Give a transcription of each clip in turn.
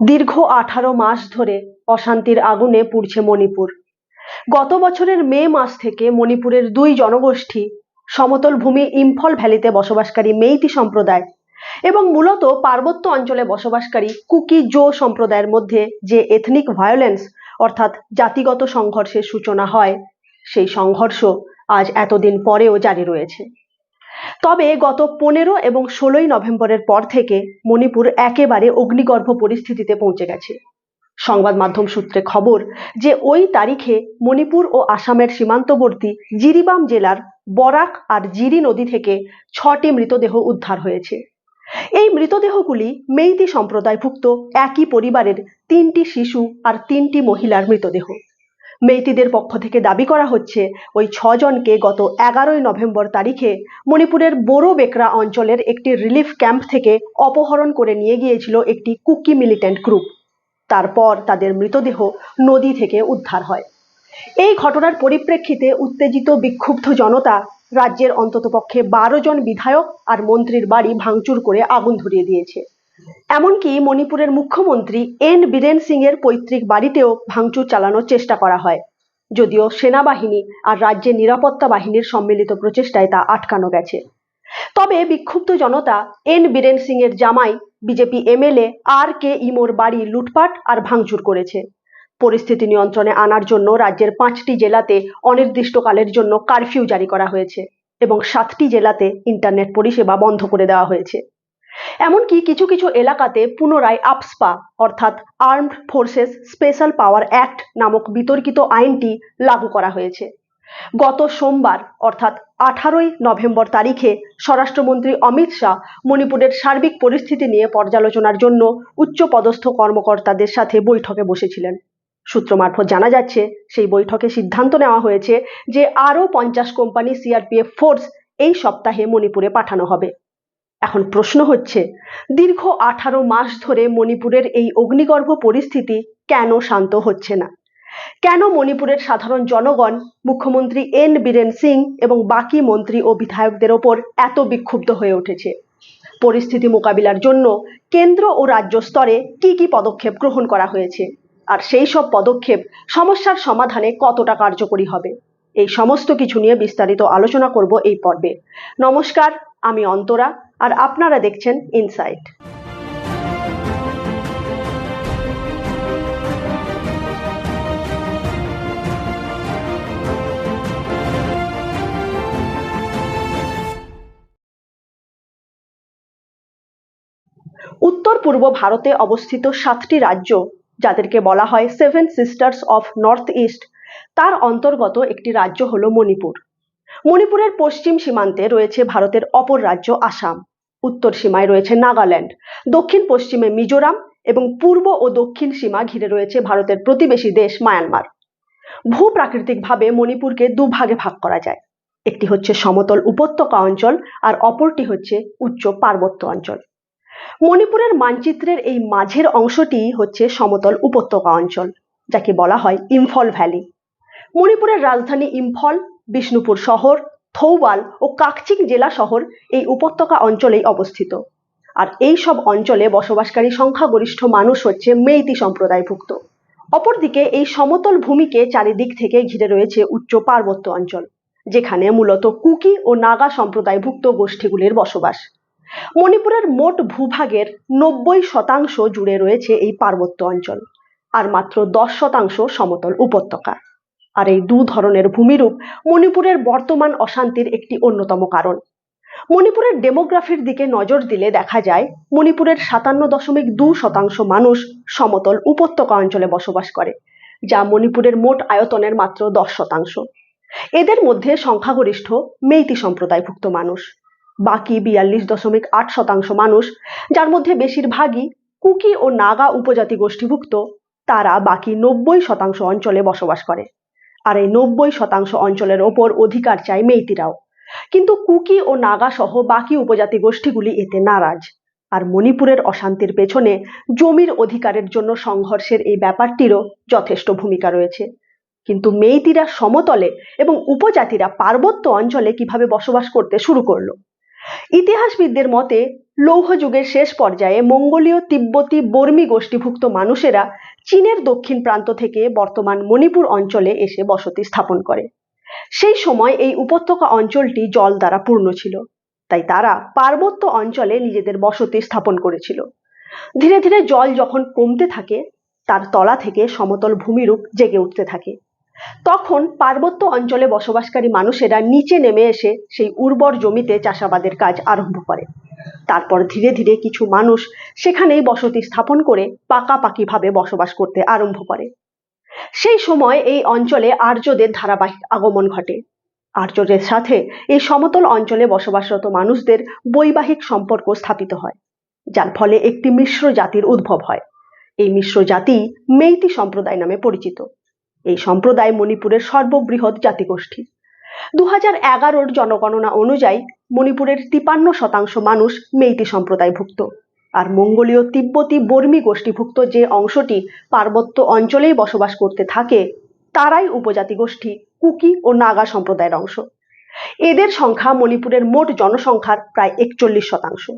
দীর্ঘ আঠারো মাস ধরে অশান্তির আগুনে পুড়ছে মণিপুর। গত বছরের মে মাস থেকে মণিপুরের দুই জনগোষ্ঠী সমতল ভূমি ইম্ফল ভ্যালিতে বসবাসকারী মেইতি সম্প্রদায় এবং মূলত পার্বত্য অঞ্চলে বসবাসকারী কুকি জো সম্প্রদায়ের মধ্যে যে এথনিক ভায়োলেন্স অর্থাৎ জাতিগত সংঘর্ষের সূচনা হয়, সেই সংঘর্ষ আজ এতদিন পরেও জারি রয়েছে। তবে গত পনেরো এবং ষোলোই নভেম্বরের পর থেকে মণিপুর একেবারে অগ্নিগর্ভ পরিস্থিতিতে পৌঁছে গেছে। সংবাদ মাধ্যম সূত্রে খবর যে ওই তারিখে মণিপুর ও আসামের সীমান্তবর্তী জিরিবাম জেলার বরাক আর জিরি নদী থেকে ছটি মৃতদেহ উদ্ধার হয়েছে। এই মৃতদেহগুলি মেইতি সম্প্রদায়ভুক্ত একই পরিবারের তিনটি শিশু আর তিনটি মহিলার মৃতদেহ। মেইতিদের পক্ষ থেকে দাবি করা হচ্ছে, ওই ছজনকে গত এগারোই নভেম্বর তারিখে মণিপুরের বোরো বেকরা অঞ্চলের একটি রিলিফ ক্যাম্প থেকে অপহরণ করে নিয়ে গিয়েছিল একটি কুকি মিলিটেন্ট গ্রুপ। তারপর তাদের মৃতদেহ নদী থেকে উদ্ধার হয়। এই ঘটনার পরিপ্রেক্ষিতে উত্তেজিত বিক্ষুব্ধ জনতা রাজ্যের অন্ততপক্ষে বারো জন বিধায়ক আর মন্ত্রীর বাড়ি ভাঙচুর করে আগুন ধরিয়ে দিয়েছে। এমনকি মণিপুরের মুখ্যমন্ত্রী এন বীরেন সিং এর পৈতৃক বাড়িতেও ভাঙচুর চালানোর চেষ্টা করা হয়। যদিও সেনাবাহিনী আর রাজ্যের নিরাপত্তা বাহিনীর সম্মিলিত প্রচেষ্টায় তা আটকানো গেছে। তবে বিক্ষুব্ধ জনতা এন বীরেন সিং এর জামাই, বিজেপি এমএলএ আর কে ইমোর বাড়ি লুটপাট আর ভাঙচুর করেছে। পরিস্থিতি নিয়ন্ত্রণে আনার জন্য রাজ্যের পাঁচটি জেলাতে অনির্দিষ্টকালের জন্য কারফিউ জারি করা হয়েছে এবং সাতটি জেলাতে ইন্টারনেট পরিষেবা বন্ধ করে দেওয়া হয়েছে। এমনকি কিছু কিছু এলাকাতে পুনরায় আপসপা অর্থাৎ armed forces special power act নামক বিতর্কিত আইনটি লাগু করা হয়েছে। গত সোমবার, অর্থাৎ আঠারোই নভেম্বর তারিখে, স্বরাষ্ট্রমন্ত্রী অমিত শাহ মণিপুরের সার্বিক পরিস্থিতি নিয়ে পর্যালোচনার জন্য উচ্চপদস্থ কর্মকর্তাদের সাথে বৈঠকে বসেছিলেন। সূত্র মারফত জানা যাচ্ছে, সেই বৈঠকে সিদ্ধান্ত নেওয়া হয়েছে যে আরও পঞ্চাশ কোম্পানি সিআরপিএফ ফোর্স এই সপ্তাহে মণিপুরে পাঠানো হবে। এখন প্রশ্ন হচ্ছে, দীর্ঘ আঠারো মাস ধরে মণিপুরের এই অগ্নিগর্ভ পরিস্থিতি কেন শান্ত হচ্ছে না? কেন মণিপুরের সাধারণ জনগণ, মুখ্যমন্ত্রী এন বীরেন সিং এবং বাকি মন্ত্রী ও বিধায়কদের ওপর এত বিক্ষুব্ধ হয়ে উঠেছে? পরিস্থিতি মোকাবিলার জন্য কেন্দ্র ও রাজ্য স্তরে কি কি পদক্ষেপ গ্রহণ করা হয়েছে? আর সেই সব পদক্ষেপ সমস্যার সমাধানে কতটা কার্যকরী হবে? এই সমস্ত কিছু নিয়ে বিস্তারিত আলোচনা করব এই পর্বে। নমস্কার আমি অন্তরা, আর আপনারা দেখছেন ইনসাইট উত্তর পূর্ব ভারতে অবস্থিত সাতটি রাজ্য, যাদেরকে বলা হয় seven sisters of north east তার অন্তর্গত একটি রাজ্য হলো মণিপুর। মণিপুরের পশ্চিম সীমান্তে রয়েছে ভারতের অপর রাজ্য আসাম। উত্তর সীমায় রয়েছে নাগাল্যান্ড, দক্ষিণ পশ্চিমে মিজোরাম এবং পূর্ব ও দক্ষিণ সীমা ঘিরে রয়েছে ভারতের প্রতিবেশী দেশ মায়ানমার। ভূপ্রাকৃতিকভাবে মণিপুরকে দুভাগে ভাগ করা যায়। একটি হচ্ছে সমতল উপত্যকা অঞ্চল আর অপরটি হচ্ছে উচ্চ পার্বত্য অঞ্চল। মণিপুরের মানচিত্রের এই মাঝের অংশটি হচ্ছে সমতল উপত্যকা অঞ্চল, যাকে বলা হয় ইম্ফল ভ্যালি। মণিপুরের রাজধানী ইম্ফল বিষ্ণুপুর শহর, থৌবাল ও কাকচিং জেলা শহর এই উপত্যকা অঞ্চলেই অবস্থিত। আর এই সব অঞ্চলে বসবাসকারী সংখ্যাগরিষ্ঠ মানুষ হচ্ছে মেইতি সম্প্রদায়ভুক্ত। অপরদিকে এই সমতল ভূমিকে চারিদিক থেকে ঘিরে রয়েছে উচ্চ পার্বত্য অঞ্চল, যেখানে মূলত কুকি ও নাগা সম্প্রদায়ভুক্ত গোষ্ঠীগুলির বসবাস। মণিপুরের মোট ভূভাগের নব্বই শতাংশ জুড়ে রয়েছে এই পার্বত্য অঞ্চল, আর মাত্র দশ শতাংশ সমতল উপত্যকা। আর এই দু ধরনের ভূমিরূপ মণিপুরের বর্তমান অশান্তির একটি অন্যতম কারণ। মণিপুরের ডেমোগ্রাফির দিকে নজর দিলে দেখা যায়, মণিপুরের সাতান্ন দশমিক দু শতাংশ মানুষ সমতল উপত্যকা অঞ্চলে বসবাস করে, যা মণিপুরের মোট আয়তনের মাত্র দশ শতাংশ। এদের মধ্যে সংখ্যাগরিষ্ঠ মেইতি সম্প্রদায়ভুক্ত মানুষ। বাকি বিয়াল্লিশ দশমিক আট শতাংশ মানুষ, যার মধ্যে বেশিরভাগই কুকি ও নাগা উপজাতি গোষ্ঠীভুক্ত, তারা বাকি নব্বই শতাংশ অঞ্চলে বসবাস করে। আর এই নব্বই শতাংশ অঞ্চলের ওপর অধিকার চায় মেইতিরাও। কিন্তু কুকি ও নাগা সহ বাকি উপজাতি গোষ্ঠীগুলি এতে নারাজ। আর মণিপুরের অশান্তির পেছনে জমির অধিকারের জন্য সংঘর্ষের এই ব্যাপারটিরও যথেষ্ট ভূমিকা রয়েছে। কিন্তু মেইতিরা সমতলে এবং উপজাতিরা পার্বত্য অঞ্চলে কীভাবে বসবাস করতে শুরু করল? ইতিহাসবিদদের মতে লৌহ যুগের শেষ পর্যায়ে মঙ্গোলীয় তিব্বতী বর্মী গোষ্ঠীভুক্ত মানুষেরা চীনের দক্ষিণ প্রান্ত থেকে বর্তমান মণিপুর অঞ্চলে এসে বসতি স্থাপন করে। সেই সময় এই উপত্যকা অঞ্চলটি জল দ্বারা পূর্ণ ছিল, তাই তারা পার্বত্য অঞ্চলে নিজেদের বসতি স্থাপন করেছিল। ধীরে ধীরে জল যখন কমতে থাকে, তার তলা থেকে সমতল ভূমিরূপ জেগে উঠতে থাকে। তখন পার্বত্য অঞ্চলে বসবাসকারী মানুষেরা নিচে নেমে এসে সেই উর্বর জমিতে চাষাবাদের কাজ আরম্ভ করে। তারপর ধীরে ধীরে কিছু মানুষ সেখানেই বসতি স্থাপন করে পাকাপাকিভাবে বসবাস করতে আরম্ভ করে। সেই সময় এই অঞ্চলে আর্যদের ধারাবাহিক আগমন ঘটে। আর্যদের সাথে এই সমতল অঞ্চলে বসবাসরত মানুষদের বৈবাহিক সম্পর্ক স্থাপিত হয়, যার ফলে একটি মিশ্র জাতির উদ্ভব হয়। এই মিশ্র জাতি মেইতি সম্প্রদায় নামে পরিচিত। এই সম্প্রদায় মণিপুরের সর্ববৃহৎ জাতিগোষ্ঠী। দু হাজার এগারোর জনগণনা অনুযায়ী মণিপুরের তিপান্ন শতাংশ মানুষ মেইতি সম্প্রদায়ভুক্ত। আর মঙ্গোলীয় তিব্বতী বর্মী গোষ্ঠীভুক্ত যে অংশটি পার্বত্য অঞ্চলেই বসবাস করতে থাকে, তারাই উপজাতি গোষ্ঠী, কুকি ও নাগা সম্প্রদায়ের অংশ। এদের সংখ্যা মণিপুরের মোট জনসংখ্যার প্রায় একচল্লিশ শতাংশ।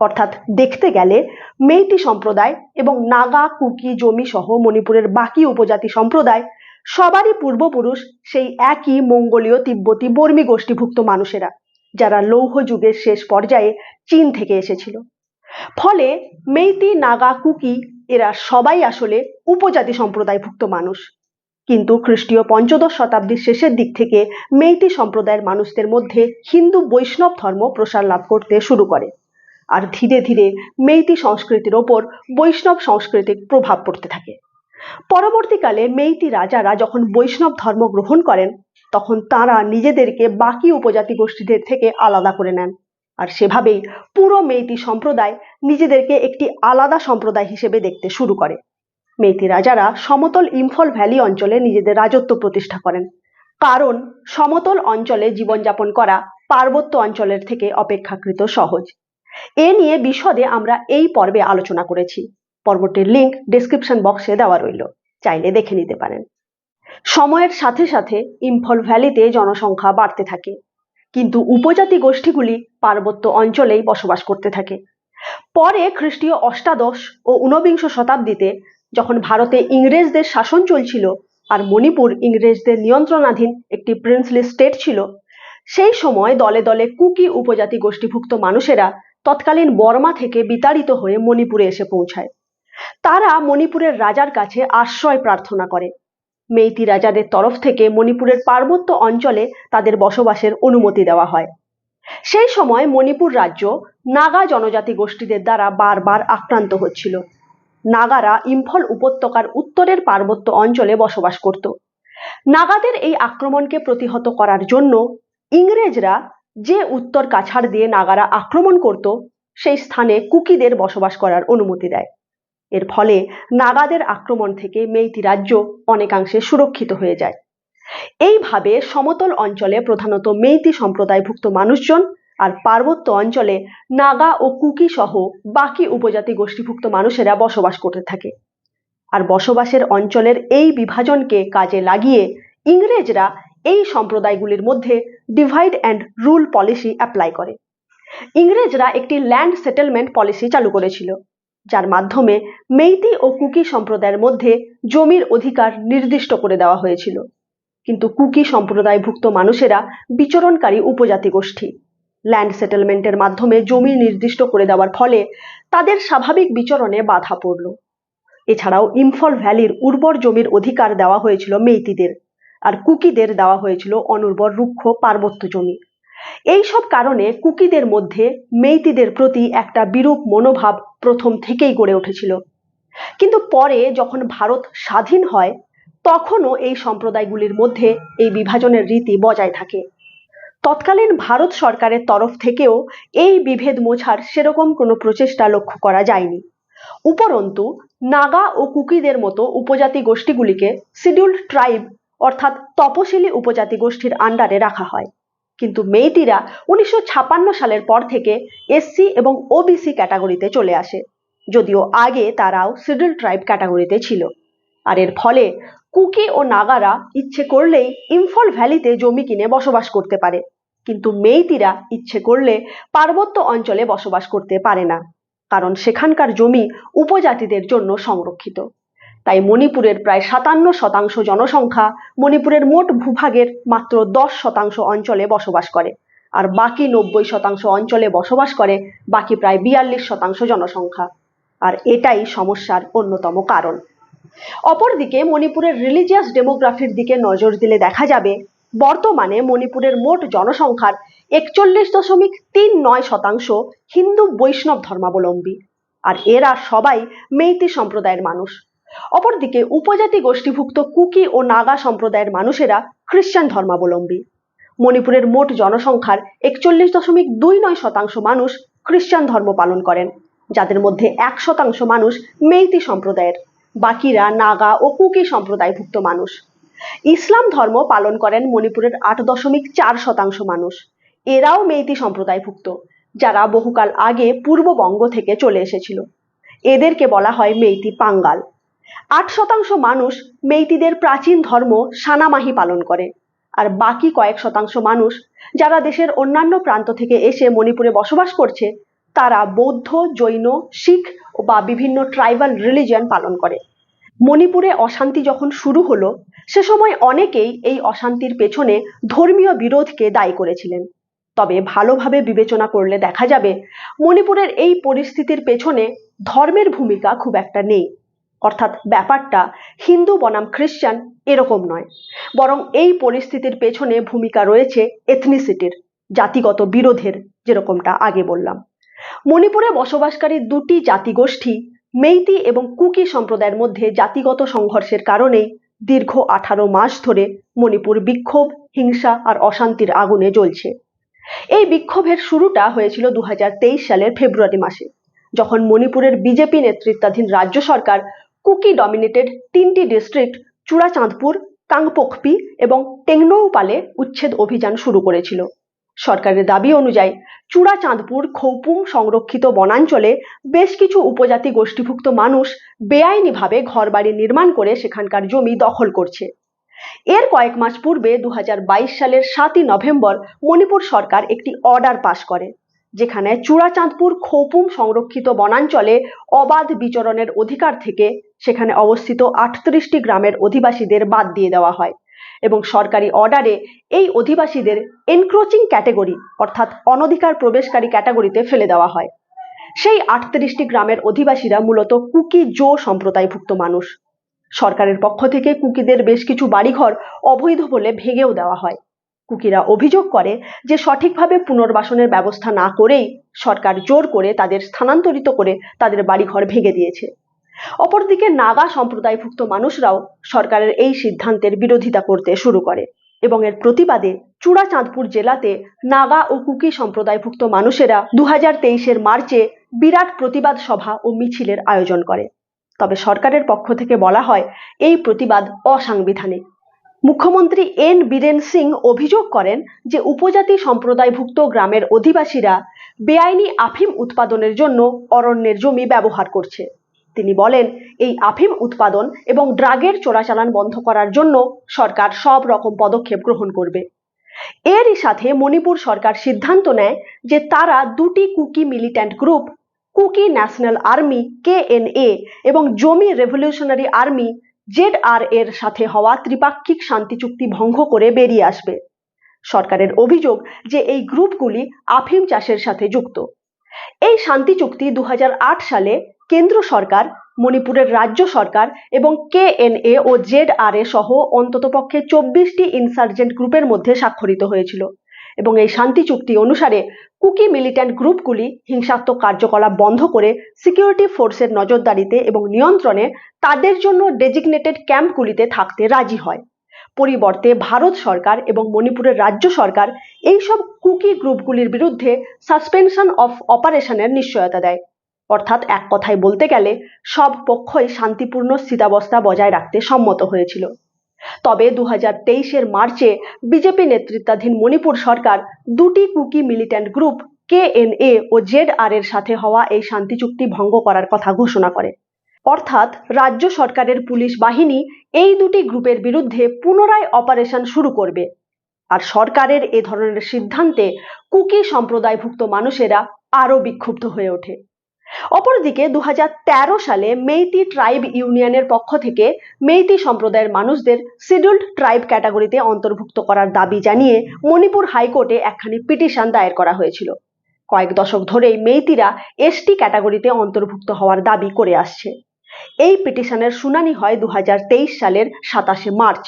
অর্থাৎ দেখতে গেলে মেইতি সম্প্রদায় এবং নাগা, কুকি জমি সহ মণিপুরের বাকি উপজাতি সম্প্রদায় সবারই পূর্বপুরুষ সেই একই মঙ্গোলীয় তিব্বতী বর্মী গোষ্ঠীভুক্ত মানুষেরা। যারা লৌহ যুগের শেষ পর্যায়ে চীন থেকে এসেছিল। ফলে মেইতি, নাগা, কুকি এরা সবাই আসলে উপজাতি সম্প্রদায়ভুক্ত মানুষ। কিন্তু খ্রিস্টীয় পঞ্চদশ শতাব্দীর শেষের দিক থেকে মেইতি সম্প্রদায়ের মানুষদের মধ্যে হিন্দু বৈষ্ণব ধর্ম প্রসার লাভ করতে শুরু করে। আর ধীরে ধীরে মেইতি সংস্কৃতির ওপর বৈষ্ণব সংস্কৃতির প্রভাব পড়তে থাকে। পরবর্তীকালে মেইতি রাজারা যখন বৈষ্ণব ধর্ম গ্রহণ করেন তখন তারা নিজেদেরকে বাকি উপজাতি গোষ্ঠীদের থেকে আলাদা করে নেন। আর সেভাবেই পুরো মেইতি সম্প্রদায় নিজেদেরকে একটি আলাদা সম্প্রদায় হিসেবে দেখতে শুরু করে। মেইতি রাজারা সমতল ইম্ফল ভ্যালি অঞ্চলে নিজেদের রাজত্ব প্রতিষ্ঠা করেন। কারণ সমতল অঞ্চলে জীবনযাপন করা পার্বত্য অঞ্চলের থেকে অপেক্ষাকৃত সহজ। এ নিয়ে বিশদে আমরা এই পর্বে আলোচনা করেছি। পর্বটির লিঙ্ক ডেসক্রিপশন বক্সে দেওয়া রইল। চাইলে দেখে নিতে পারেন। সময়ের সাথে সাথে ইম্ফল ভ্যালিতে জনসংখ্যা বাড়তে থাকে। কিন্তু উপজাতি গোষ্ঠীগুলি পার্বত্য অঞ্চলেই বসবাস করতে থাকে। পরে খ্রিস্টীয় অষ্টাদশ ও ঊনবিংশ শতাব্দীতে যখন ভারতে ইংরেজদের শাসন চলছিল আর মণিপুর ইংরেজদের নিয়ন্ত্রণাধীন একটি প্রিন্সলি স্টেট ছিল, সেই সময় দলে দলে কুকি উপজাতি গোষ্ঠীভুক্ত মানুষেরা তৎকালীন বর্মা থেকে বিতাড়িত হয়ে মণিপুরে এসে পৌঁছায়। তারা মণিপুরের রাজার কাছে আশ্রয় প্রার্থনা করে। মেইতি রাজাদের তরফ থেকে মণিপুরের পার্বত্য অঞ্চলে তাদের বসবাসের অনুমতি দেওয়া হয়। সেই সময় মণিপুর রাজ্য নাগা জনজাতি গোষ্ঠীদের দ্বারা বারবার আক্রান্ত হচ্ছিল। নাগারা ইম্ফল উপত্যকার উত্তরের পার্বত্য অঞ্চলে বসবাস করত। নাগাদের এই আক্রমণকে প্রতিহত করার জন্য ইংরেজরা যে উত্তর কাছাড় দিয়ে নাগারা আক্রমণ করত, সেই স্থানে কুকিদের বসবাস করার অনুমতি দেয়। এর ফলে নাগাদের আক্রমণ থেকে মেইতি রাজ্য অনেকাংশে সুরক্ষিত হয়ে যায়। এইভাবে সমতল অঞ্চলে প্রধানত মেইতি সম্প্রদায়ভুক্ত মানুষজন আর পার্বত্য অঞ্চলে নাগা ও কুকি সহ বাকি উপজাতি গোষ্ঠীভুক্ত মানুষেরা বসবাস করতে থাকে। আর বসবাসের অঞ্চলের এই বিভাজনকে কাজে লাগিয়ে ইংরেজরা এই সম্প্রদায়গুলির মধ্যে divide and rule policy apply করে। ইংরেজরা একটি ল্যান্ড সেটেলমেন্ট পলিসি চালু করেছিল। যার মাধ্যমে মেইতি ও কুকি সম্প্রদায়ের মধ্যে জমির অধিকার নির্দিষ্ট করে দেওয়া হয়েছিল। কিন্তু কুকি সম্প্রদায়ভুক্ত মানুষেরা বিচরণকারী উপজাতি গোষ্ঠী। ল্যান্ড সেটেলমেন্টের মাধ্যমে জমি নির্দিষ্ট করে দেওয়ার ফলে তাদের স্বাভাবিক বিচরণে বাধা পড়ল। এছাড়াও ইম্ফল ভ্যালির উর্বর জমির অধিকার দেওয়া হয়েছিল মেইতিদের, আর কুকিদের দেওয়া হয়েছিল অনুর্বর রুক্ষ পার্বত্য জমি। এই সব কারণে কুকিদের মধ্যে মেইতিদের প্রতি একটা বিরূপ মনোভাব প্রথম থেকেই গড়ে উঠেছিল। কিন্তু পরে যখন ভারত স্বাধীন হয়, তখনও এই সম্প্রদায়গুলির মধ্যে এই বিভাজনের রীতি বজায় থাকে। তৎকালীন ভারত সরকারের তরফ থেকেও এই বিভেদ মোছার সেরকম কোনো প্রচেষ্টা লক্ষ্য করা যায়নি। উপরন্তু, নাগা ও কুকিদের মতো উপজাতি গোষ্ঠীগুলিকে শিডিউল্ড ট্রাইব অর্থাৎ তপশিলি উপজাতি গোষ্ঠীর আন্ডারে রাখা হয়। কিন্তু মেইতিরা উনিশশো সালের পর থেকে এসসি এবং ওবিসি ক্যাটাগরিতে চলে আসে। যদিও আগে তারাও শিডিউল ট্রাইব ক্যাটাগরিতে ছিল। আর এর ফলে কুকি ও নাগারা ইচ্ছে করলেই ইম্ফল ভ্যালিতে জমি কিনে বসবাস করতে পারে। কিন্তু মেইতিরা ইচ্ছে করলে পার্বত্য অঞ্চলে বসবাস করতে পারে না। কারণ সেখানকার জমি উপজাতিদের জন্য সংরক্ষিত। তাই মণিপুরের প্রায় সাতান্ন শতাংশ জনসংখ্যা মণিপুরের মোট ভূভাগের মাত্র দশ শতাংশ অঞ্চলে বসবাস করে। আর বাকি নব্বই শতাংশ অঞ্চলে বসবাস করে, বাকি প্রায় বিয়াল্লিশ শতাংশ জনসংখ্যা। আর এটাই সমস্যার অন্যতম কারণ। অপরদিকে মণিপুরের রিলিজিয়াস ডেমোগ্রাফির দিকে নজর দিলে দেখা যাবে, বর্তমানে মণিপুরের মোট জনসংখ্যার একচল্লিশ দশমিক তিন নয় শতাংশ হিন্দু বৈষ্ণব ধর্মাবলম্বী। আর এরা সবাই মেইতি সম্প্রদায়ের মানুষ। অপরদিকে উপজাতি গোষ্ঠীভুক্ত কুকি ও নাগা সম্প্রদায়ের মানুষেরা খ্রিস্টান ধর্মাবলম্বী। মণিপুরের মোট জনসংখ্যার একচল্লিশ দশমিক দুই নয় শতাংশ মানুষ খ্রিস্টান ধর্ম পালন করেন, যাদের মধ্যে এক শতাংশ মানুষ মেইতি সম্প্রদায়ের। বাকিরা নাগা ও কুকি সম্প্রদায়ভুক্ত মানুষ। ইসলাম ধর্ম পালন করেন মণিপুরের আট দশমিক চার শতাংশ মানুষ। এরাও মেইতি সম্প্রদায়ভুক্ত, যারা বহুকাল আগে পূর্ববঙ্গ থেকে চলে এসেছিল। এদেরকে বলা হয় মেইতি পাঙ্গাল। আট শতাংশ মানুষ মেইতিদের প্রাচীন ধর্ম সানামাহি পালন করে, আর বাকি কয়েক শতাংশ মানুষ যারা দেশের অন্যান্য প্রান্ত থেকে এসে মণিপুরে বসবাস করছে, তারা বৌদ্ধ, জৈন, শিখ বা বিভিন্ন ট্রাইবাল রিলিজিয়ন পালন করে। মণিপুরে অশান্তি যখন শুরু হলো, সে সময় অনেকেই এই অশান্তির পেছনে ধর্মীয় বিরোধকে দায়ী করেছিলেন। তবে ভালোভাবে বিবেচনা করলে দেখা যাবে, মণিপুরের এই পরিস্থিতির পেছনে ধর্মের ভূমিকা খুব একটা নেই। অর্থাৎ ব্যাপারটা হিন্দু বনাম খ্রিস্টান এরকম নয়। বরং এই পরিস্থিতির পেছনে ভূমিকা রয়েছে এথনিসিটির, জাতিগত বিরোধের, যেরকমটা আগে বললাম। মণিপুরে বসবাসকারী দুটি জাতিগোষ্ঠী, মেইতি এবং কুকি সম্প্রদায়ের মধ্যে জাতিগত সংঘর্ষের কারণেই দীর্ঘ আঠারো মাস ধরে মণিপুর বিক্ষোভ, হিংসা আর অশান্তির আগুনে জ্বলছে। এই বিক্ষোভের শুরুটা হয়েছিল দু হাজার তেইশ সালের ফেব্রুয়ারি মাসে, যখন মণিপুরের বিজেপি নেতৃত্বাধীন রাজ্য সরকার কুকি ডমিনেটেড তিনটি ডিস্ট্রিক্ট চূড়াচাঁদপুর, কাংপোকপি এবং টেংনৌপালে উচ্ছেদ অভিযান শুরু করেছিল। সরকারের দাবি অনুযায়ী চূড়াচাঁদপুর খৌপুং সংরক্ষিত বনাঞ্চলে বেশ কিছু উপজাতি গোষ্ঠীভুক্ত মানুষ বেআইনিভাবে ঘরবাড়ি নির্মাণ করে সেখানকার জমি দখল করছে। এর কয়েক মাস পূর্বে দু হাজার বাইশ সালের সাতই নভেম্বর মণিপুর সরকার একটি অর্ডার পাশ করে। যেখানে চূড়াচাঁদপুর খৌপুম সংরক্ষিত বনাঞ্চলে অবাধ বিচরণের অধিকার থেকে সেখানে অবস্থিত আটত্রিশটি গ্রামের অধিবাসীদের বাদ দিয়ে দেওয়া হয় এবং সরকারি অর্ডারে এই অধিবাসীদের এনক্রোচিং ক্যাটেগরি অর্থাৎ অনধিকার প্রবেশকারী ক্যাটাগরিতে ফেলে দেওয়া হয়। সেই আটত্রিশটি গ্রামের অধিবাসীরা মূলত কুকি জো সম্প্রদায়ভুক্ত মানুষ। সরকারের পক্ষ থেকে কুকিদের বেশ কিছু বাড়িঘর অবৈধ বলে ভেঙেও দেওয়া হয়। কুকিরা অভিযোগ করে যে সঠিকভাবে পুনর্বাসনের ব্যবস্থা না করেই সরকার জোর করে তাদের স্থানান্তরিত করে তাদের বাড়িঘর ভেঙে দিয়েছে। অপরদিকে নাগা সম্প্রদায়ভুক্ত মানুষরাও সরকারের এই সিদ্ধান্তের বিরোধিতা করতে শুরু করে এবং এর প্রতিবাদে চূড়াচাঁদপুর জেলাতে নাগা ও কুকি সম্প্রদায়ভুক্ত মানুষেরা দু হাজার তেইশের মার্চে বিরাট প্রতিবাদ সভা ও মিছিলের আয়োজন করে। তবে সরকারের পক্ষ থেকে বলা হয়, এই প্রতিবাদ অসাংবিধানিক। মুখ্যমন্ত্রী এন বীরেন সিং অভিযোগ করেন যে উপজাতি সম্প্রদায়ভুক্ত গ্রামের অধিবাসীরা বেআইনি আফিম উৎপাদনের জন্য অরণ্যের জমি ব্যবহার করছে। তিনি বলেন, এই আফিম উৎপাদন এবং ড্রাগের চোরাচালান বন্ধ করার জন্য সরকার সব রকম পদক্ষেপ গ্রহণ করবে। এরই সাথে মণিপুর সরকার সিদ্ধান্ত নেয় যে তারা দুটি Kuki militant group, Kuki national army, KNA এবং Zomi revolutionary army Z R এর সাথে হওয়া ত্রিপাক্ষিক শান্তি চুক্তি ভঙ্গ করে বেরিয়ে আসবে। সরকারের অভিযোগ যে এই গ্রুপগুলি আফিম চাষের সাথে যুক্ত। এই শান্তি চুক্তি দু হাজার আট সালে কেন্দ্র সরকার, মণিপুরের রাজ্য সরকার এবং কেএনএ ও জেড আর এ সহ অন্ততপক্ষে চব্বিশটি ইনসার্জেন্ট গ্রুপের মধ্যে স্বাক্ষরিত হয়েছিল। এবং এই শান্তি চুক্তি অনুসারে কুকি মিলিট্যান্ট গ্রুপগুলি হিংসাত্মক কার্যকলাপ বন্ধ করে সিকিউরিটি ফোর্সের নজরদারিতে এবং নিয়ন্ত্রণে তাদের জন্য ডেজিগনেটেড ক্যাম্পগুলিতে থাকতে রাজি হয়। পরিবর্তে ভারত সরকার এবং মণিপুরের রাজ্য সরকার এইসব কুকি গ্রুপগুলির বিরুদ্ধে সাসপেনশন অফ অপারেশনের নিশ্চয়তা দেয়। অর্থাৎ এক কথায় বলতে গেলে, সব পক্ষই শান্তিপূর্ণ স্থিতাবস্থা বজায় রাখতে সম্মত হয়েছিল। তবে দু হাজার তেইশের মার্চে বিজেপি নেতৃত্বাধীন মণিপুর সরকার দুটি কুকি মিলিট্যান্ট গ্রুপ কেএনএ ও জেড আর এর সাথে হওয়া এই শান্তি চুক্তি ভঙ্গ করার কথা ঘোষণা করে। অর্থাৎ রাজ্য সরকারের পুলিশ বাহিনী এই দুটি গ্রুপের বিরুদ্ধে পুনরায় অপারেশন শুরু করবে। আর সরকারের এ ধরনের সিদ্ধান্তে কুকি সম্প্রদায়ভুক্ত মানুষেরা আরও বিক্ষুব্ধ হয়ে ওঠে। অপরদিকে দু হাজার তেরো সালে মেইতি ট্রাইব ইউনিয়নের পক্ষ থেকে মেইতি সম্প্রদায়ের মানুষদের শিডিউল্ড ট্রাইব ক্যাটাগরিতে অন্তর্ভুক্ত করার দাবি জানিয়ে মণিপুর হাইকোর্টে একখানি পিটিশন দায়ের করা হয়েছিল। কয়েক দশক ধরেই মেইতিরা এসটি ক্যাটাগরিতে অন্তর্ভুক্ত হওয়ার দাবি করে আসছে। এই পিটিশনের শুনানি হয় দু হাজার তেইশ সালের সাতাশে মার্চ।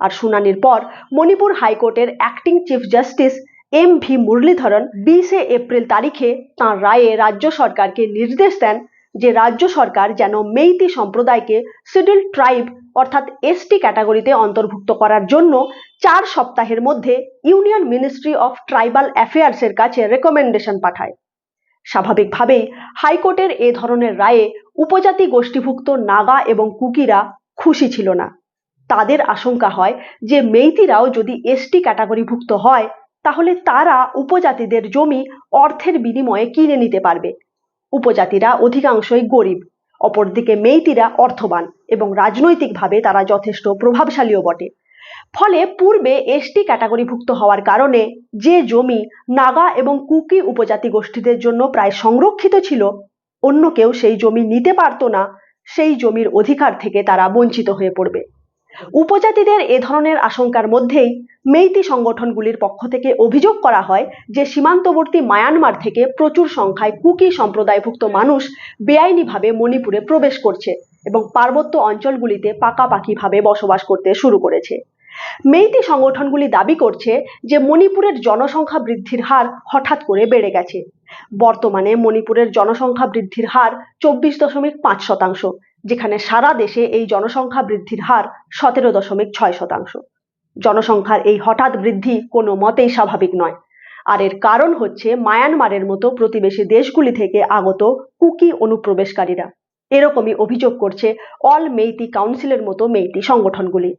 আর শুনানির পর মণিপুর হাইকোর্টের acting chief justice M V Muralidharan বিশে এপ্রিল তারিখে তাঁর রায়ে রাজ্য সরকারকে নির্দেশ দেন যে রাজ্য সরকার যেন মেইতি সম্প্রদায়কে শিডিউল ট্রাইব অর্থাৎ এসটি ক্যাটাগরিতে অন্তর্ভুক্ত করার জন্য চার সপ্তাহের মধ্যে ইউনিয়ন মিনিস্ট্রি অফ ট্রাইবাল অ্যাফেয়ার্সের কাছে রেকমেন্ডেশন পাঠায়। স্বাভাবিকভাবেই হাইকোর্টের এ ধরনের রায়ে উপজাতি গোষ্ঠীভুক্ত নাগা এবং কুকিরা খুশি ছিল না। তাদের আশঙ্কা হয় যে মেইতিরাও যদি এসটি ক্যাটাগরিভুক্ত হয় তাহলে তারা উপজাতিদের জমি অর্থের বিনিময়ে কিনে নিতে পারবে। উপজাতিরা অধিকাংশই গরিব, অপরদিকে মেইতিরা অর্থবান এবং রাজনৈতিকভাবে তারা যথেষ্ট প্রভাবশালীও বটে। ফলে পূর্বে এসটি ক্যাটাগরিভুক্ত হওয়ার কারণে যে জমি নাগা এবং কুকি উপজাতি গোষ্ঠীদের জন্য প্রায় সংরক্ষিত ছিল, অন্য কেউ সেই জমি নিতে পারতো না, সেই জমির অধিকার থেকে তারা বঞ্চিত হয়ে পড়বে। উপজাতিদের এ ধরনের আশঙ্কার মধ্যেই মেইতি সংগঠনগুলির পক্ষ থেকে অভিযোগ করা হয় যে সীমান্তবর্তী মায়ানমার থেকে প্রচুর সংখ্যায় কুকি সম্প্রদায়ভুক্ত মানুষ বেআইনিভাবে মণিপুরে প্রবেশ করছে এবং পার্বত্য অঞ্চলগুলিতে পাকাপাকিভাবে বসবাস করতে শুরু করেছে। মেইতি সংগঠনগুলি দাবি করছে যে মণিপুরের জনসংখ্যা বৃদ্ধির হার হঠাৎ করে বেড়ে গেছে। বর্তমানে মণিপুরের জনসংখ্যা বৃদ্ধির হার চব্বিশ দশমিক পাঁচ শতাংশ। যেখানে সারা দেশে এই জনসংখ্যা বৃদ্ধির হার সতেরো দশমিক ছয় শতাংশ। জনসংখ্যার এই হঠাৎ বৃদ্ধি কোনো মতেই স্বাভাবিক নয়। আর এর কারণ হচ্ছে মায়ানমারের মতো প্রতিবেশী দেশগুলি থেকে আগত কুকি অনুপ্রবেশকারীরা। এরকমই অভিযোগ করছে অল মেইতি কাউন্সিলের মতো মেইতি সংগঠনগুলি।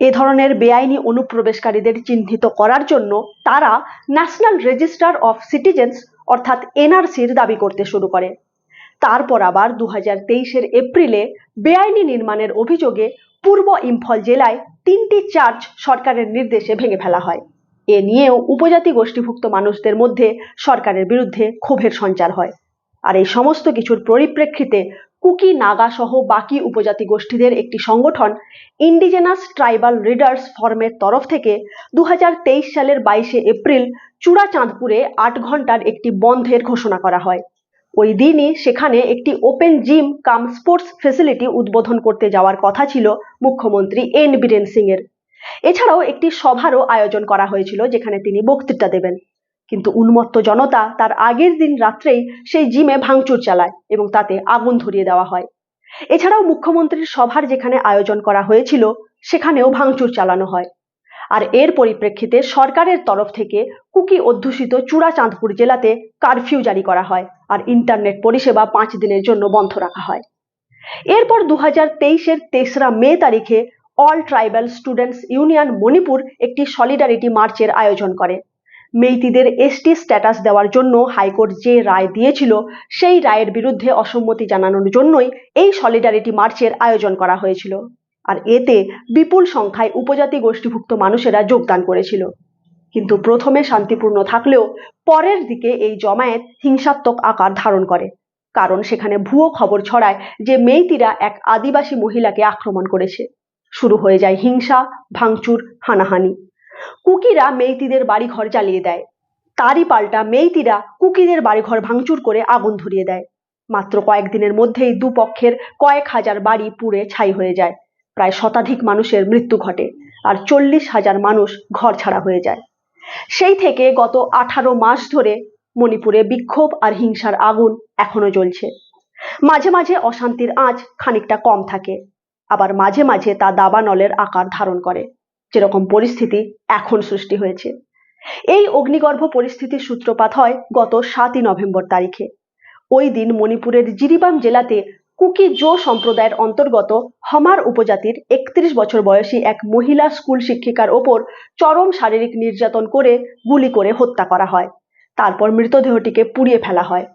এ ধরনের বেআইনি অনুপ্রবেশকারীদের চিহ্নিত করার জন্য তারা ন্যাশনাল রেজিস্টার অফ সিটিজেন্স অর্থাৎ এনআরসির দাবি করতে শুরু করে। তারপর আবার দু হাজার তেইশের এপ্রিলে বেআইনি নির্মাণের অভিযোগে পূর্ব ইম্ফল জেলায় তিনটি চার্চ সরকারের নির্দেশে ভেঙে ফেলা হয়। এ নিয়েও উপজাতি গোষ্ঠীভুক্ত মানুষদের মধ্যে সরকারের বিরুদ্ধে ক্ষোভের সঞ্চার হয়। আর এই সমস্ত কিছুর পরিপ্রেক্ষিতে কুকি নাগা সহ বাকি উপজাতি গোষ্ঠীদের একটি সংগঠন ইন্ডিজেনাস ট্রাইবাল রিডার্স ফর্মের তরফ থেকে দু হাজার তেইশ সালের বাইশে এপ্রিল চূড়াচাঁদপুরে আট ঘণ্টার একটি বন্ধের ঘোষণা করা হয়। ওই দিনই সেখানে একটি open gym cum sports facility উদ্বোধন করতে যাওয়ার কথা ছিল মুখ্যমন্ত্রী এন বীরেন সিং এর এছাড়াও একটি সভারও আয়োজন করা হয়েছিল যেখানে তিনি বক্তৃতা দেবেন। কিন্তু উন্মত্ত জনতা তার আগের দিন রাত্রেই সেই জিমে ভাঙচুর চালায় এবং তাতে আগুন ধরিয়ে দেওয়া হয়। এছাড়াও মুখ্যমন্ত্রীর সভার যেখানে আয়োজন করা হয়েছিল, সেখানেও ভাঙচুর চালানো হয়। আর এর পরিপ্রেক্ষিতে সরকারের তরফ থেকে কুকি অধ্যুষিত চূড়াচাঁদপুর জেলাতে কারফিউ জারি করা হয় আর ইন্টারনেট পরিষেবা পাঁচ দিনের জন্য বন্ধ রাখা হয়। এরপর দু হাজার তেইশের তেসরা মে তারিখে all tribal students union Manipur একটি সলিডারিটি মার্চের আয়োজন করে। মেইতিদের এসটি স্ট্যাটাস দেওয়ার জন্য হাইকোর্ট যে রায় দিয়েছিল, সেই রায়ের বিরুদ্ধে অসম্মতি জানানোর জন্যই এই সলিডারিটি মার্চের আয়োজন করা হয়েছিল। আর এতে বিপুল সংখ্যায় উপজাতি গোষ্ঠীভুক্ত মানুষেরা যোগদান করেছিল। কিন্তু প্রথমে শান্তিপূর্ণ থাকলেও পরের দিকে এই জমায়েত হিংসাত্মক আকার ধারণ করে, কারণ সেখানে ভুয়ো খবর ছড়ায় যে মেইতিরা এক আদিবাসী মহিলাকে আক্রমণ করেছে। শুরু হয়ে যায় হিংসা, ভাঙচুর, হানাহানি। কুকিরা মেইতিদের বাড়িঘর জ্বালিয়ে দেয়। তারই পাল্টা মেইতিরা কুকিদের বাড়িঘর ভাঙচুর করে আগুন ধরিয়ে দেয়। মাত্র কয়েকদিনের মধ্যেই দুপক্ষের কয়েক হাজার বাড়ি পুড়ে ছাই হয়ে যায়। প্রায় শতাধিক মানুষের মৃত্যু ঘটে আর চল্লিশ হাজার মানুষ ঘর ছাড়া হয়ে যায়। সেই থেকে গত আঠারো মাস ধরে মণিপুরে বিক্ষোভ আর হিংসার আগুন এখনও জ্বলছে। মাঝে মাঝে অশান্তির আঁচ খানিকটা কম থাকে, আবার মাঝে মাঝে তা দাবানলের আকার ধারণ করে, যেরকম পরিস্থিতি এখন সৃষ্টি হয়েছে। এই অগ্নিগর্ভ পরিস্থিতির সূত্রপাত হয় গত সাতই নভেম্বর তারিখে। ওই দিন মণিপুরের জিরিবাম জেলাতে কুকি জো সম্প্রদায়ের অন্তর্গত হমার উপজাতির একত্রিশ বছর বয়সী এক মহিলা স্কুল শিক্ষিকার ওপর চরম শারীরিক নির্যাতন করে গুলি করে হত্যা করা হয়। তারপর মৃতদেহটিকে পুড়িয়ে ফেলা হয়।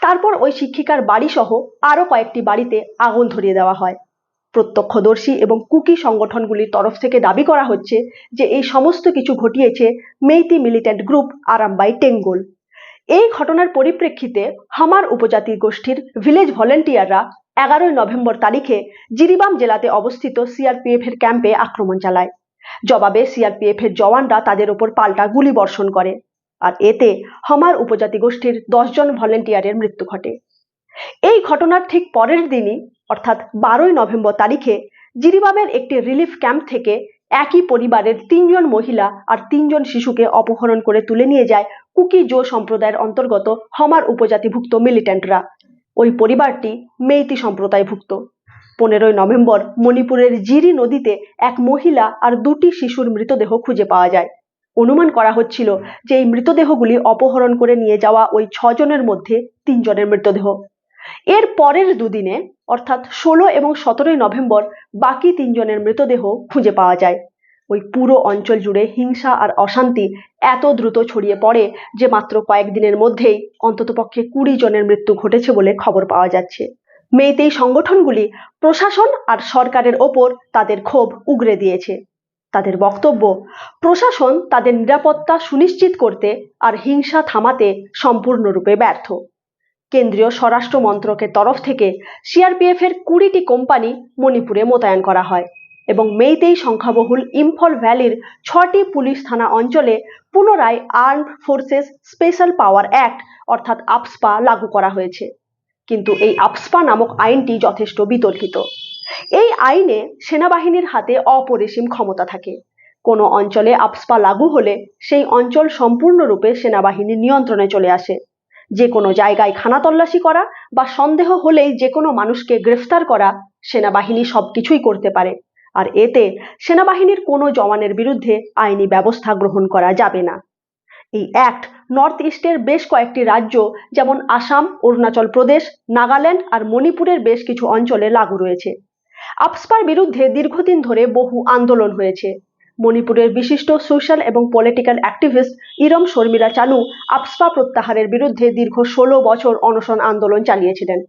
তারপর ওই শিক্ষিকার বাড়ি সহ আরও কয়েকটি বাড়িতে আগুন ধরিয়ে দেওয়া হয়। প্রত্যক্ষদর্শী এবং কুকি সংগঠনগুলির তরফ থেকে দাবি করা হচ্ছে যে এই সমস্ত কিছু ঘটিয়েছে মেইতি মিলিটেন্ট গ্রুপ আরামবাই টেঙ্গল। এই ঘটনার পরিপ্রেক্ষিতে হামার উপজাতি গোষ্ঠীর ভিলেজ ভলেন্টিয়াররা এগারোই নভেম্বর তারিখে জিরিবাম জেলাতে অবস্থিত সিআরপিএফ এর ক্যাম্পে আক্রমণ চালায়। জবাবে সিআরপিএফ এর জওয়ানরা তাদের ওপর পাল্টা গুলি বর্ষণ করে। আর এতে হমার উপজাতি গোষ্ঠীর দশজন ভলেন্টিয়ারের মৃত্যু ঘটে। এই ঘটনার ঠিক পরের দিনই, অর্থাৎ বারোই নভেম্বর তারিখে, জিরিবামের একটি রিলিফ ক্যাম্প থেকে একই পরিবারের তিনজন মহিলা আর তিনজন শিশুকে অপহরণ করে তুলে নিয়ে যায় কুকি জো সম্প্রদায়ের অন্তর্গত হমার উপজাতিভুক্ত মিলিট্যান্টরা। ওই পরিবারটি মেইতি সম্প্রদায়ভুক্ত। পনেরোই নভেম্বর মণিপুরের জিরি নদীতে এক মহিলা আর দুটি শিশুর মৃতদেহ খুঁজে পাওয়া যায়। অনুমান করা হচ্ছিল যে এই মৃতদেহগুলি অপহরণ করে নিয়ে যাওয়া ওই ছজনের মধ্যে তিনজনের মৃতদেহ। এর পরের দুদিনে, অর্থাৎ ষোলো এবং সতেরোই নভেম্বর, বাকি তিনজনের মৃতদেহ খুঁজে পাওয়া যায়। ওই পুরো অঞ্চল জুড়ে হিংসা আর অশান্তি এত দ্রুত ছড়িয়ে পড়ে যে মাত্র কয়েকদিনের মধ্যেই অন্ততপক্ষে কুড়ি জনের মৃত্যু ঘটেছে বলে খবর পাওয়া যাচ্ছে। মেয়েতেই সংগঠনগুলি প্রশাসন আর সরকারের ওপর তাদের ক্ষোভ উগরে দিয়েছে। তাদের বক্তব্য, প্রশাসন তাদের নিরাপত্তা সুনিশ্চিত করতে আর হিংসা থামাতে সম্পূর্ণরূপে ব্যর্থ। কেন্দ্রীয় স্বরাষ্ট্র মন্ত্রকের তরফ থেকে সিআরপিএফ এর কুড়িটি কোম্পানি মণিপুরে মোতায়েন করা হয়। এবং মেইতেই সংখ্যাবহুল ইম্ফল ভ্যালির ছটি পুলিশ থানা অঞ্চলে পুনরায় armed forces special power act, অর্থাৎ আপসপা লাগু করা হয়েছে। কিন্তু এই আপসপা নামক আইনটি যথেষ্ট বিতর্কিত। এই আইনে সেনাবাহিনীর হাতে অপরিসীম ক্ষমতা থাকে। কোনো অঞ্চলে আপসপা লাগু হলে সেই অঞ্চল সম্পূর্ণরূপে সেনাবাহিনীর নিয়ন্ত্রণে চলে আসে। যে কোনো জায়গায় খানা তল্লাশি করা বা সন্দেহ হলেই যে কোনো মানুষকে গ্রেফতার করা সেনাবাহিনী সবকিছুই করতে পারে। আর এতে সেনাবাহিনীর কোনো জওয়ানের বিরুদ্ধে আইনি ব্যবস্থা গ্রহণ করা যাবে না। এই অ্যাক্ট নর্থ ইস্টের বেশ কয়েকটি রাজ্য, যেমন আসাম, অরুণাচল প্রদেশ, নাগাল্যান্ড আর মণিপুরের বেশ কিছু অঞ্চলে লাগু রয়েছে। আপসপার বিরুদ্ধে দীর্ঘদিন ধরে বহু আন্দোলন হয়েছে। মণিপুরের বিশিষ্ট সোশ্যাল এবং political activist Irom Sharmila Chanu AFSPA প্রত্যাহারের বিরুদ্ধে দীর্ঘ ষোলো বছর অনশন আন্দোলন চালিয়েছিলেন।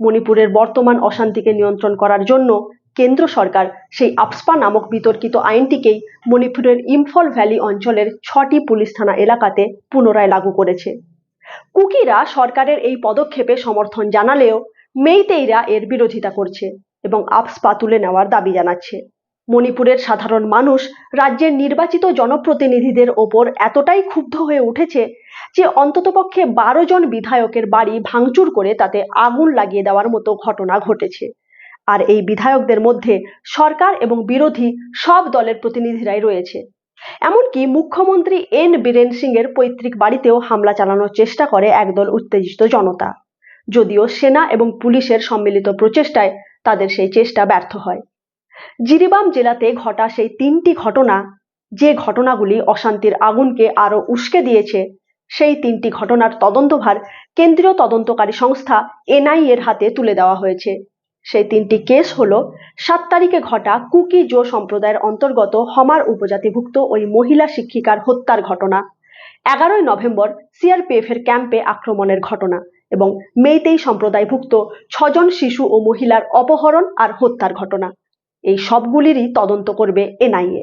মণিপুরের বর্তমান অশান্তিকে নিয়ন্ত্রণ করার জন্য কেন্দ্র সরকার সেই আপসপা নামক বিতর্কিত আইনটিকেই মণিপুরের ইম্ফল ভ্যালি অঞ্চলের ছটি পুলিশ থানা এলাকাতে পুনরায় লাগু করেছে। কুকিরা সরকারের এই পদক্ষেপে সমর্থন জানালেও মেইতেইরা এর বিরোধিতা করছে এবং আপসপা তুলে নেওয়ার দাবি জানাচ্ছে। মণিপুরের সাধারণ মানুষ রাজ্যের নির্বাচিত জনপ্রতিনিধিদের ওপর এতটাই ক্ষুব্ধ হয়ে উঠেছে যে অন্ততপক্ষে বারো জন বিধায়কের বাড়ি ভাঙচুর করে তাতে আগুন লাগিয়ে দেওয়ার মতো ঘটনা ঘটেছে। আর এই বিধায়কদের মধ্যে সরকার এবং বিরোধী সব দলের প্রতিনিধিরাই রয়েছে। এমনকি মুখ্যমন্ত্রী এন বীরেন সিং এর পৈতৃক বাড়িতেও হামলা চালানোর চেষ্টা করে একদল উত্তেজিত জনতা। যদিও সেনা এবং পুলিশের সম্মিলিত প্রচেষ্টায় তাদের সেই চেষ্টা ব্যর্থ হয়। জিরিবাম জেলাতে ঘটা সেই তিনটি ঘটনা, যে ঘটনাগুলি অশান্তির আগুনকে আরও উস্কে দিয়েছে, সেই তিনটি ঘটনার তদন্তভার কেন্দ্রীয় তদন্তকারী সংস্থা এনআই এর হাতে তুলে দেওয়া হয়েছে। সেই তিনটি কেস হলো, সাত তারিখে ঘটা কুকি জো সম্প্রদায়ের অন্তর্গত হমার উপজাতিভুক্ত ওই মহিলা শিক্ষিকার হত্যার ঘটনা, এগারোই নভেম্বর সিআরপিএফ এর ক্যাম্পে আক্রমণের ঘটনা এবং মেইতেই সম্প্রদায়ভুক্ত ছজন শিশু ও মহিলার অপহরণ আর হত্যার ঘটনা। এই সবগুলিরই তদন্ত করবে এনআইএ।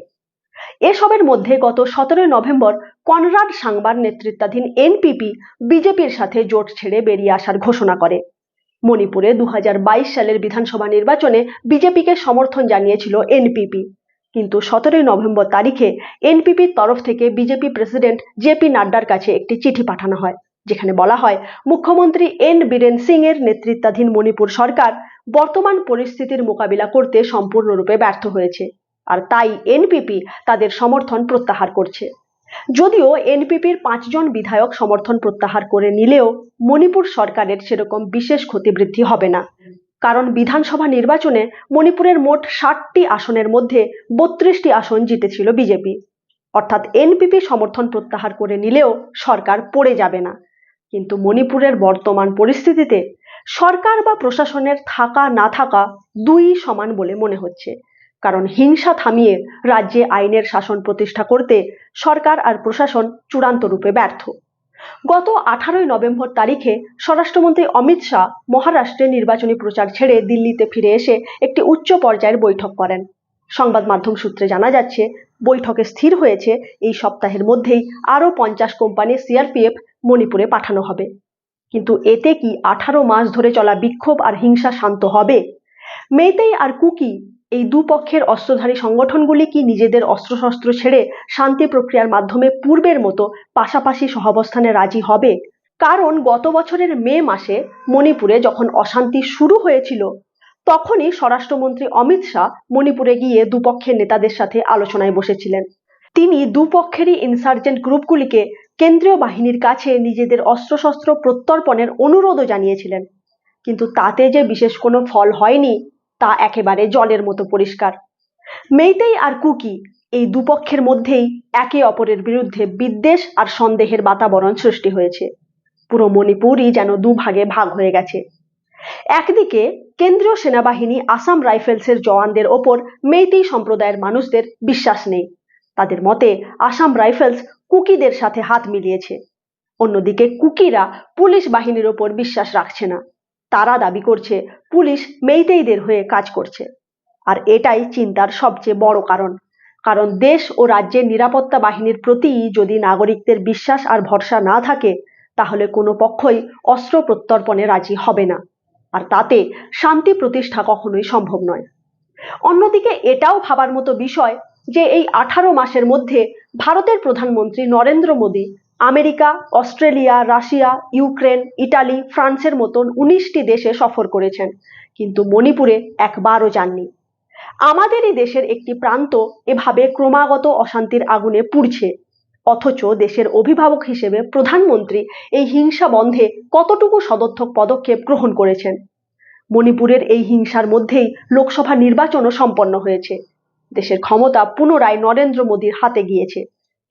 এসবের মধ্যে গত সতেরোই নভেম্বর কনরাড সাংবার নেতৃত্বাধীন এনপিপি বিজেপির সাথে জোট ছেড়ে বেরিয়ে আসার ঘোষণা করে। মণিপুরে দু হাজার বাইশ সালের বিধানসভা নির্বাচনে বিজেপিকে সমর্থন জানিয়েছিল এনপিপি। কিন্তু সতেরোই নভেম্বর তারিখে এনপিপির তরফ থেকে বিজেপি প্রেসিডেন্ট জেপি নাড্ডার কাছে একটি চিঠি পাঠানো হয়, যেখানে বলা হয়, মুখ্যমন্ত্রী এন বীরেন সিং এর নেতৃত্বাধীন মণিপুর সরকার বর্তমান পরিস্থিতির মোকাবিলা করতে সম্পূর্ণরূপে ব্যর্থ হয়েছে, আর তাই এনপিপি তাদের সমর্থন প্রত্যাহার করছে। যদিও এনপিপির পাঁচজন বিধায়ক সমর্থন প্রত্যাহার করে নিলেও মণিপুর সরকারের সেরকম বিশেষ ক্ষতিবৃদ্ধি হবে না। কারণ বিধানসভা নির্বাচনে মণিপুরের মোট ষাটটি আসনের মধ্যে বত্রিশটি আসন জিতেছিল বিজেপি। অর্থাৎ এনপিপি সমর্থন প্রত্যাহার করে নিলেও সরকার পড়ে যাবে না। কিন্তু মণিপুরের বর্তমান পরিস্থিতিতে সরকার বা প্রশাসনের থাকা না থাকা দুই সমান বলে মনে হচ্ছে। কারণ হিংসা থামিয়ে রাজ্যে আইনের শাসন প্রতিষ্ঠা করতে সরকার আর প্রশাসন চূড়ান্ত রূপে ব্যর্থ। গত আঠারোই নভেম্বর তারিখে স্বরাষ্ট্রমন্ত্রী অমিত শাহ মহারাষ্ট্রে নির্বাচনী প্রচার ছেড়ে দিল্লিতে ফিরে এসে একটি উচ্চ পর্যায়ের বৈঠক করেন। সংবাদ মাধ্যম সূত্রে জানা যাচ্ছে, বৈঠকে স্থির হয়েছে, এই সপ্তাহের মধ্যেই আরও পঞ্চাশ কোম্পানি সিআরপিএফ মণিপুরে পাঠানো হবে। কিন্তু এতে কি আঠারো মাস ধরে চলা বিক্ষোভ আর হিংসা শান্ত হবে? মেইতেই আর কুকি এই দুপক্ষের অস্ত্রধারী সংগঠনগুলি কি নিজেদের অস্ত্রশস্ত্র ছেড়ে শান্তি প্রক্রিয়ার মাধ্যমে পূর্বের মতো পাশাপাশি সহাবস্থানে রাজি হবে? কারণ গত বছরের মে মাসে মণিপুরে যখন অশান্তি শুরু হয়েছিল, তখনই স্বরাষ্ট্রমন্ত্রী অমিত শাহ মণিপুরে গিয়ে দুপক্ষের নেতাদের সাথে আলোচনায় বসেছিলেন। তিনি দুপক্ষেরই ইনসার্জেন্ট গ্রুপগুলিকে কেন্দ্রীয় বাহিনীর কাছে নিজেদের অস্ত্রশস্ত্র প্রত্যর্পণের অনুরোধও জানিয়েছিলেন। কিন্তু তাতে যে বিশেষ কোনো ফল হয়নি তা একেবারে জলের মতো পরিষ্কার। মেইতেই আর কুকি এই দুপক্ষের মধ্যেই একে অপরের বিরুদ্ধে বিদ্বেষ আর সন্দেহের বাতাবরণ সৃষ্টি হয়েছে। পুরো মণিপুরই যেন দুভাগে ভাগ হয়ে গেছে। একদিকে কেন্দ্রীয় সেনাবাহিনী আসাম রাইফেলসের জওয়ানদের ওপর মেইতেই সম্প্রদায়ের মানুষদের বিশ্বাস নেই। তাদের মতে আসাম রাইফেলস কুকিদের সাথে হাত মিলিয়েছে। অন্যদিকে কুকিরা পুলিশ বাহিনীর ওপর বিশ্বাস রাখছে না। তারা দাবি করছে, পুলিশ মেইতেইদের হয়ে কাজ করছে। আর এটাই চিন্তার সবচেয়ে বড় কারণ। কারণ দেশ ও রাজ্যের নিরাপত্তা বাহিনীর প্রতি যদি নাগরিকদের বিশ্বাস আর ভরসা না থাকে, তাহলে কোনো পক্ষই অস্ত্র প্রত্যর্পণে রাজি হবে না। আর তাতে শান্তি প্রতিষ্ঠা কখনোই সম্ভব নয়। অন্যদিকে এটাও ভাবার মতো বিষয় যে এই আঠারো মাসের মধ্যে ভারতের প্রধানমন্ত্রী Narendra Modi America, Australia, Russia, Ukraine, Italy, ফ্রান্সের মতন উনিশটি দেশে সফর করেছেন, কিন্তু মণিপুরে একবারও যাননি। আমাদেরই দেশের একটি প্রান্ত এভাবে ক্রমাগত অশান্তির আগুনে পুড়ছে, অথচ দেশের অভিভাবক হিসেবে প্রধানমন্ত্রী এই হিংসা বন্ধে কতটুকু সদর্থক পদক্ষেপ গ্রহণ করেছেন? মণিপুরের এই হিংসার মধ্যেই লোকসভা নির্বাচনও সম্পন্ন হয়েছে। দেশের ক্ষমতা পুনরায় নরেন্দ্র মোদীর হাতে গিয়েছে।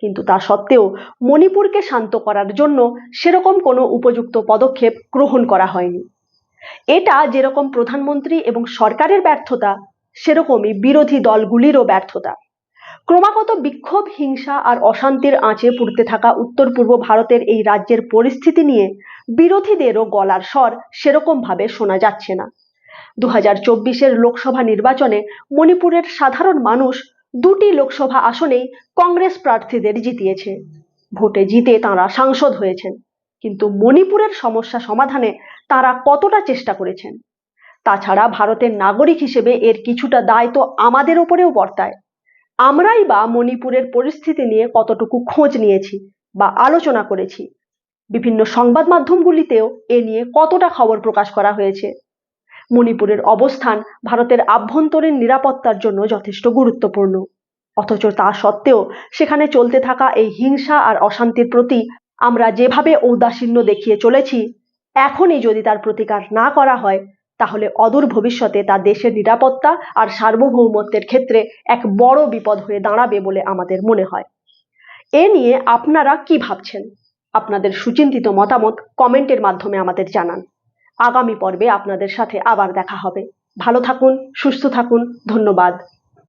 কিন্তু তা সত্ত্বেও মণিপুরকে শান্ত করার জন্য সেরকম কোনো উপযুক্ত পদক্ষেপ গ্রহণ করা হয়নি। এটা যেরকম প্রধানমন্ত্রী এবং সরকারের ব্যর্থতা, সেরকমই বিরোধী দলগুলিরও ব্যর্থতা। ক্রমাগত বিক্ষোভ, হিংসা আর অশান্তির আঁচে পুড়তে থাকা উত্তর পূর্ব ভারতের এই রাজ্যের পরিস্থিতি নিয়ে বিরোধীদেরও গলার স্বর সেরকমভাবে শোনা যাচ্ছে না। দু হাজার চব্বিশের লোকসভা নির্বাচনে মণিপুরের সাধারণ মানুষ দুটি লোকসভা আসনেই কংগ্রেস প্রার্থীদের জিতিয়েছে। ভোটে জিতে তাঁরা সাংসদ হয়েছেন, কিন্তু মণিপুরের সমস্যা সমাধানে তারা কতটা চেষ্টা করেছেন? তাছাড়া ভারতের নাগরিক হিসেবে এর কিছুটা দায় তো আমাদের ওপরেও বর্তায়। আমরাই বা মণিপুরের পরিস্থিতি নিয়ে কতটুকু খোঁজ নিয়েছি বা আলোচনা করেছি। বিভিন্ন সংবাদ মাধ্যমগুলিতেও এ নিয়ে কতটা খবর প্রকাশ করা হয়েছে? মণিপুরের অবস্থান ভারতের আভ্যন্তরীণ নিরাপত্তার জন্য যথেষ্ট গুরুত্বপূর্ণ। অথচ তা সত্ত্বেও সেখানে চলতে থাকা এই হিংসা আর অশান্তির প্রতি আমরা যেভাবে ঔদাসীন্য দেখিয়ে চলেছি, এখনই যদি তার প্রতিকার না করা হয়, তাহলে অদূর ভবিষ্যতে তা দেশের নিরাপত্তা আর সার্বভৌমত্বের ক্ষেত্রে এক বড় বিপদ হয়ে দাঁড়াবে বলে আমাদের মনে হয়। এ নিয়ে আপনারা কি ভাবছেন? আপনাদের সুচিন্তিত মতামত কমেন্টের মাধ্যমে আমাদের জানান। আগামী পর্বে আপনাদের সাথে আবার দেখা হবে। ভালো থাকুন সুস্থ থাকুন ধন্যবাদ।